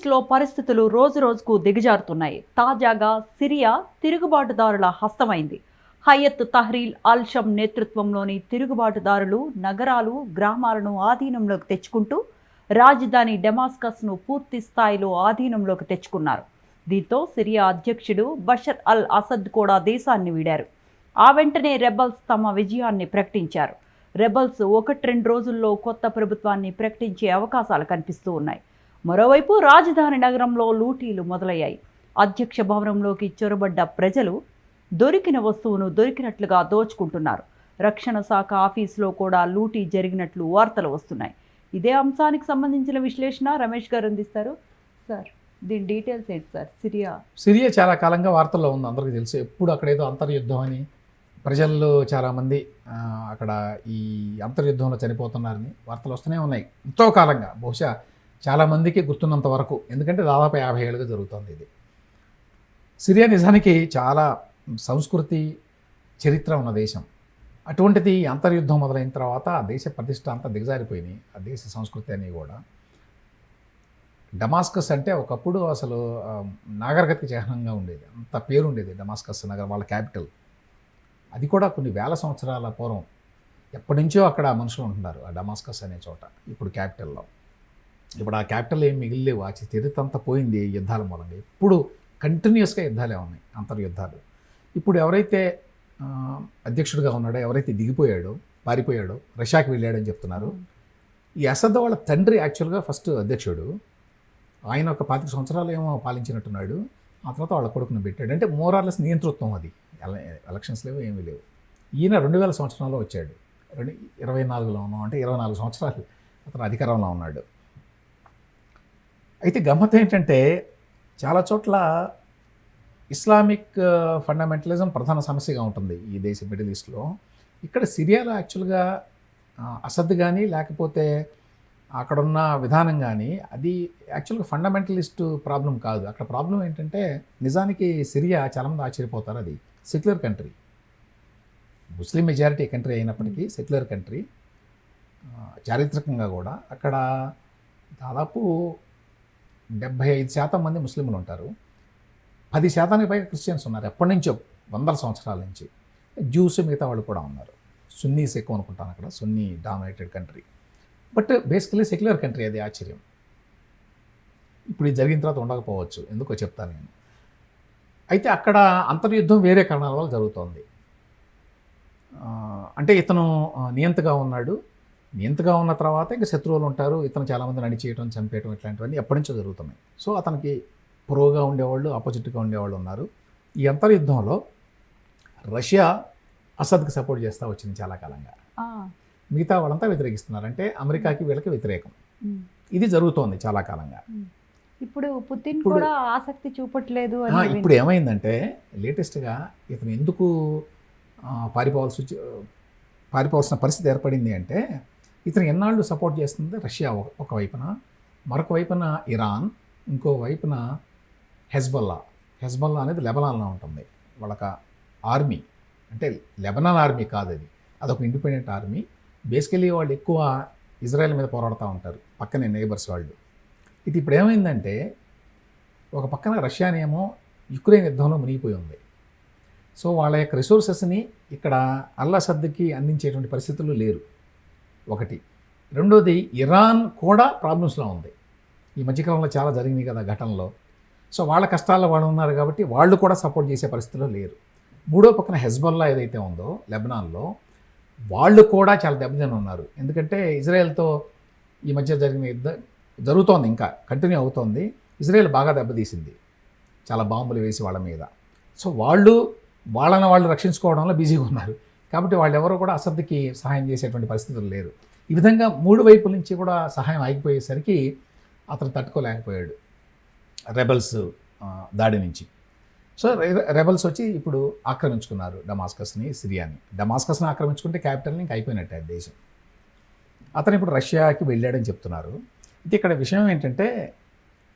ఈస్ట్లో పరిస్థితులు రోజురోజుకు దిగజారుతున్నాయి. తాజాగా సిరియా తిరుగుబాటుదారుల హస్తమైంది. హయత్ తహ్రీల్ అల్షం నేతృత్వంలోని తిరుగుబాటుదారులు నగరాలు గ్రామాలను ఆధీనంలోకి తెచ్చుకుంటూ రాజధాని డెమాస్కస్ను పూర్తి స్థాయిలో ఆధీనంలోకి తెచ్చుకున్నారు. దీంతో సిరియా అధ్యక్షుడు బషర్ అల్ అసద్ కూడా దేశాన్ని వీడారు. ఆ వెంటనే రెబల్స్ తమ విజయాన్ని ప్రకటించారు. రెబల్స్ ఒకటి రెండు రోజుల్లో కొత్త ప్రభుత్వాన్ని ప్రకటించే అవకాశాలు కనిపిస్తూ ఉన్నాయి. మరోవైపు రాజధాని నగరంలో లూటీలు మొదలయ్యాయి. అధ్యక్ష భవనంలోకి చొరబడ్డ ప్రజలు దొరికిన వస్తువును దొరికినట్లుగా దోచుకుంటున్నారు. రక్షణ శాఖ ఆఫీసులో కూడా లూటీ జరిగినట్లు వార్తలు వస్తున్నాయి. ఇదే అంశానికి సంబంధించిన విశ్లేషణ రమేష్ గారు అందిస్తారు. సార్ దీని డీటెయిల్స్ ఏంటి సార్? సిరియా. సిరియా చాలా కాలంగా వార్తల్లో ఉంది. అందరికీ తెలుసు. ఎప్పుడు అక్కడ ఏదో అంతర్యుద్ధం అని ప్రజల్లో చాలామంది అక్కడ ఈ అంతర్యుద్ధంలో చనిపోతున్నారని వార్తలు వస్తూనే ఉన్నాయి. ఎంతో కాలంగా బహుశా చాలామందికి గుర్తున్నంత వరకు. ఎందుకంటే దాదాపు యాభై ఏళ్ళుగా జరుగుతుంది ఇది. సిరియా నిజానికి చాలా సంస్కృతి చరిత్ర ఉన్న దేశం. అటువంటిది అంతర్యుద్ధం మొదలైన తర్వాత ఆ దేశ ప్రతిష్ట అంతా దిగజారిపోయినాయి. ఆ దేశ సంస్కృతి అని కూడా. డమాస్కస్ అంటే ఒకప్పుడు అసలు నాగరికత నాగరికతకి చిహ్నంగా ఉండేది. అంత పేరు ఉండేది డమాస్కస్ నగరం వాళ్ళ క్యాపిటల్. అది కూడా కొన్ని వేల సంవత్సరాల పూర్వం. ఎప్పటి నుంచో అక్కడ మనుషులు ఉంటున్నారు ఆ డమాస్కస్ అనే చోట. ఇప్పుడు క్యాపిటల్లో. ఇప్పుడు ఆ క్యాపిటల్ ఏం మిగిలిలేవు. ఆ చరిత్ర అంతా పోయింది ఈ యుద్ధాల మూలంగా. ఇప్పుడు కంటిన్యూస్గా యుద్ధాలే ఉన్నాయి అంతర్యుద్ధాలు. ఇప్పుడు ఎవరైతే అధ్యక్షుడిగా ఉన్నాడో ఎవరైతే దిగిపోయాడో పారిపోయాడో రష్యాకి వెళ్ళాడని చెప్తున్నారు ఈ అసద్ వాళ్ళ తండ్రి యాక్చువల్గా ఫస్ట్ అధ్యక్షుడు. ఆయన ఒక పాతిక సంవత్సరాలు ఏమో పాలించినట్టున్నాడు. ఆ తర్వాత వాళ్ళ కొడుకును పెట్టాడు. అంటే మోరార్లెస్ నియంతృత్వం అది. ఎల- ఎలక్షన్స్ లేవు ఏమీ లేవు. ఈయన రెండు వేల సంవత్సరంలో వచ్చాడు. రెండు ఇరవై నాలుగులో ఉన్నాం అంటే ఇరవై నాలుగు సంవత్సరాలు అతను అధికారంలో ఉన్నాడు. అయితే గమ్మత్ ఏంటంటే చాలా చోట్ల ఇస్లామిక్ ఫండమెంటలిజం ప్రధాన సమస్యగా ఉంటుంది ఈ దేశ మిడిల్ ఈస్ట్లో. ఇక్కడ సిరియాలో యాక్చువల్గా అసద్ కానీ లేకపోతే అక్కడున్న విధానం కానీ అది యాక్చువల్గా ఫండమెంటలిస్ట్ ప్రాబ్లం కాదు. అక్కడ ప్రాబ్లం ఏంటంటే నిజానికి సిరియా చాలామంది ఆశ్చర్యపోతారు అది. Secular country. Muslim majority country అయినప్పటికీ సెక్యులర్ కంట్రీ. చారిత్రకంగా కూడా. అక్కడ దాదాపు డెబ్భై ఐదు శాతం మంది ముస్లింలు ఉంటారు పది శాతానికి పైగా క్రిస్టియన్స్ ఉన్నారు. ఎప్పటి నుంచో వందల సంవత్సరాల నుంచి. జ్యూస్ మిగతా వాళ్ళు కూడా ఉన్నారు. సున్నీస్ ఎక్కువ అనుకుంటాను అక్కడ. Sunni dominated country. But basically secular country అది ఆశ్చర్యం. ఇప్పుడు ఇది జరిగిన తర్వాత ఉండకపోవచ్చు. ఎందుకో చెప్తాను నేను. అయితే అక్కడ అంతర్యుద్ధం వేరే కారణాల వల్ల జరుగుతోంది. అంటే ఇతను నియంతగా ఉన్నాడు. నియంతగా ఉన్న తర్వాత ఇంకా శత్రువులు ఉంటారు ఇతను చాలామంది నడిచేయటం చంపేయటం ఇట్లాంటివన్నీ ఎప్పటి నుంచో జరుగుతున్నాయి. సో అతనికి ప్రోగా ఉండేవాళ్ళు ఆపోజిట్గా ఉండేవాళ్ళు ఉన్నారు. ఈ అంతర్యుద్ధంలో రష్యా అసద్కి సపోర్ట్ చేస్తూ వచ్చింది చాలా కాలంగా. మిగతా వాళ్ళంతా వ్యతిరేకిస్తున్నారు. అంటే అమెరికాకి వీళ్ళకి వ్యతిరేకం. ఇది జరుగుతోంది చాలా కాలంగా. ఇప్పుడు పుతిన్ కూడా ఆసక్తి చూపట్లేదు ఇప్పుడు ఏమైందంటే లేటెస్ట్గా ఇతను ఎందుకు పారిపోవాల్సి పారిపోవాల్సిన పరిస్థితి ఏర్పడింది అంటే ఇతను ఎన్నాళ్ళు సపోర్ట్ చేస్తుంది? రష్యా ఒక- వైపున. మరొక వైపున ఇరాన్ ఇంకో వైపున హెజ్బల్లా. హెజ్బల్లా అనేది లెబనాన్లో ఉంటుంది. వాళ్ళక ఆర్మీ. అంటే లెబనాన్ ఆర్మీ కాదు అది. అదొక ఇండిపెండెంట్ ఆర్మీ. బేసికలీ వాళ్ళు ఎక్కువ ఇజ్రాయెల్ మీద పోరాడుతూ ఉంటారు. పక్కనే నేబర్స్ వాళ్ళు. ఇది ఇప్పుడు ఏమైందంటే ఒక పక్కన రష్యానేమో యుక్రెయిన్ యుద్ధంలో మునిగిపోయి ఉంది. సో వాళ్ళ యొక్క రిసోర్సెస్ని ఇక్కడ అల్లసద్దుకి అందించేటువంటి పరిస్థితులు లేరు. ఒకటి. రెండోది ఇరాన్ కూడా ప్రాబ్లమ్స్లో ఉంది. ఈ మధ్యకాలంలో చాలా జరిగినాయి కదా ఘటనలో. సో వాళ్ళ కష్టాల్లో వాళ్ళు ఉన్నారు కాబట్టి వాళ్ళు కూడా సపోర్ట్ చేసే పరిస్థితిలో లేరు. మూడో పక్కన హెజ్బల్లా ఏదైతే ఉందో లెబనాన్లో వాళ్ళు కూడా చాలా దెబ్బతిని ఉన్నారు. ఎందుకంటే ఇజ్రాయెల్తో ఈ మధ్య జరిగిన యుద్ధం జరుగుతోంది ఇంకా కంటిన్యూ అవుతోంది. ఇజ్రాయెల్ బాగా దెబ్బతీసింది. చాలా బాంబులు వేసి వాళ్ళ మీద. సో వాళ్ళు వాళ్ళని వాళ్ళు రక్షించుకోవడంలో బిజీగా ఉన్నారు. కాబట్టి వాళ్ళు ఎవరు కూడా అసద్దుకి సహాయం చేసేటువంటి పరిస్థితులు లేరు. ఈ విధంగా మూడు వైపుల నుంచి కూడా సహాయం ఆగిపోయేసరికి అతను తట్టుకోలేకపోయాడు. రెబల్స్ దాడి నుంచి. సో రెబల్స్ వచ్చి ఇప్పుడు ఆక్రమించుకున్నారు డమాస్కస్ని సిరియాని డమాస్కస్ని ఆక్రమించుకుంటే క్యాపిటల్ని ఇంకా అయిపోయినట్టే ఆ దేశం. అతను ఇప్పుడు రష్యాకి వెళ్ళాడని చెప్తున్నారు. ఇది ఇక్కడ విషయం ఏంటంటే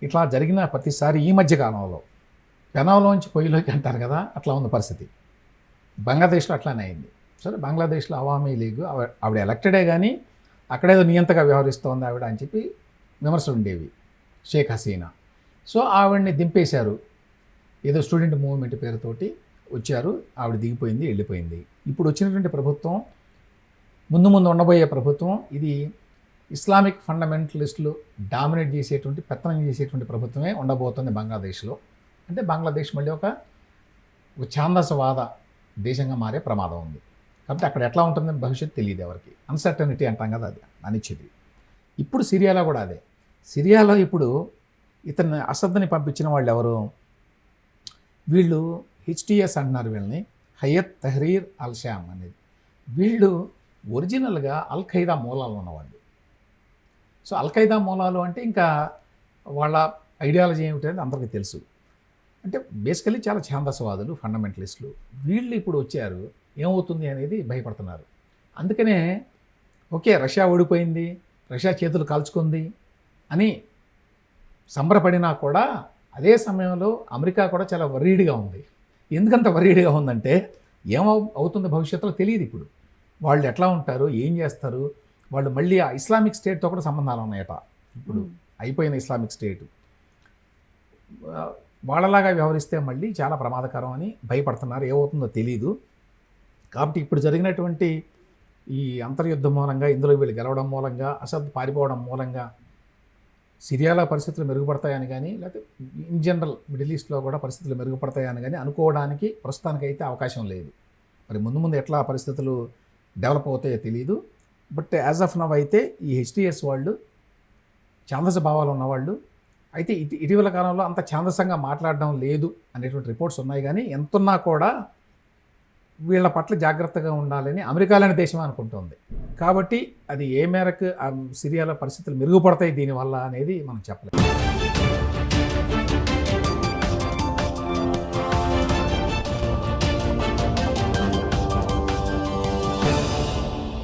ఇట్లా జరిగిన ప్రతిసారి ఈ మధ్య కాలంలో పెనంలోంచి పొయ్యిలోకి అంటారు కదా అట్లా ఉంది పరిస్థితి. బంగ్లాదేశ్లో అట్లానే అయింది. సరే బంగ్లాదేశ్లో అవామీ లీగ్ ఆవిడ ఎలక్టెడే కానీ అక్కడేదో నియంతగా వ్యవహరిస్తోంది ఆవిడ అని చెప్పి విమర్శలు ఉండేవి షేక్ హసీనా. సో ఆవిడని దింపేశారు. ఏదో స్టూడెంట్ మూవ్మెంట్ పేరుతోటి వచ్చారు ఆవిడ దిగిపోయింది వెళ్ళిపోయింది. ఇప్పుడు వచ్చినటువంటి ప్రభుత్వం ముందు ముందు ఉండబోయే ప్రభుత్వం ఇది ఇస్లామిక్ ఫండమెంటలిస్టులు డామినేట్ చేసేటువంటి పెత్తనం చేసేటువంటి ప్రభుత్వమే ఉండబోతుంది బంగ్లాదేశ్లో. అంటే బంగ్లాదేశ్ మళ్ళీ ఒక ఛాందసవాద దేశంగా మారే ప్రమాదం ఉంది. కాబట్టి అక్కడ ఎట్లా ఉంటుందని భవిష్యత్తు తెలియదు ఎవరికి. అన్సర్టనిటీ అంటాం కదా అది అనిచ్చేది ఇప్పుడు సిరియాలో కూడా అదే. సిరియాలో ఇప్పుడు ఇతను అసద్ని పంపించిన వాళ్ళు ఎవరు? వీళ్ళు హెచ్టిఎస్ అంటున్నారు వీళ్ళని హయత్ తహరీర్ అల్ షామ్ అనేది. వీళ్ళు ఒరిజినల్గా అల్ ఖైదా మూలాలు ఉన్నవాళ్ళు. సో అల్ ఖైదా మూలాలు అంటే ఇంకా వాళ్ళ ఐడియాలజీ ఏమిటనేది అందరికీ తెలుసు. అంటే బేసికలీ చాలా ఛాందసవాదులు ఫండమెంటలిస్టులు. వీళ్ళు ఇప్పుడు వచ్చారు ఏమవుతుంది అనేది భయపడుతున్నారు. అందుకనే ఓకే రష్యా ఓడిపోయింది రష్యా చేతులు కాల్చుకుంది అని సంబరపడినా కూడా అదే సమయంలో అమెరికా కూడా చాలా వరీడ్గా ఉంది. ఎందుకంత వరీడ్గా ఉందంటే ఏమవు అవుతుందో భవిష్యత్తులో తెలియదు ఇప్పుడు. వాళ్ళు ఎట్లా ఉంటారు ఏం చేస్తారు? వాళ్ళు మళ్ళీ ఆ ఇస్లామిక్ స్టేట్తో కూడా సంబంధాలు ఉన్నాయట. ఇప్పుడు అయిపోయిన ఇస్లామిక్ స్టేట్. వాళ్ళలాగా వ్యవహరిస్తే మళ్ళీ చాలా ప్రమాదకరం అని భయపడుతున్నారు. ఏమవుతుందో తెలియదు కాబట్టి ఇప్పుడు జరిగినటువంటి ఈ అంతర్యుద్ధం మూలంగా ఇందులో వీళ్ళు గెలవడం మూలంగా అసద్ పారిపోవడం మూలంగా సిరియాలో పరిస్థితులు మెరుగుపడతాయని కానీ లేకపోతే ఇన్ జనరల్ మిడిల్ ఈస్ట్లో కూడా పరిస్థితులు మెరుగుపడతాయని కానీ అనుకోవడానికి ప్రస్తుతానికైతే అవకాశం లేదు. మరి ముందు ముందు ఎట్లా పరిస్థితులు డెవలప్ అవుతాయో తెలియదు బట్ యాజ్ ఆఫ్ నవ్ అయితే ఈ హెచ్డిఎస్ వాళ్ళు ఛాందస భావాలు ఉన్నవాళ్ళు అయితే ఇటీ ఇటీవల కాలంలో అంత ఛాందసంగా మాట్లాడడం లేదు అనేటువంటి రిపోర్ట్స్ ఉన్నాయి. కానీ ఎంతున్నా కూడా వీళ్ళ పట్ల జాగ్రత్తగా ఉండాలని అమెరికా లాంటి దేశం అనుకుంటుంది. కాబట్టి అది ఏ మేరకు సిరియాలో పరిస్థితులు మెరుగుపడతాయి దీనివల్ల అనేది మనం చెప్పలేము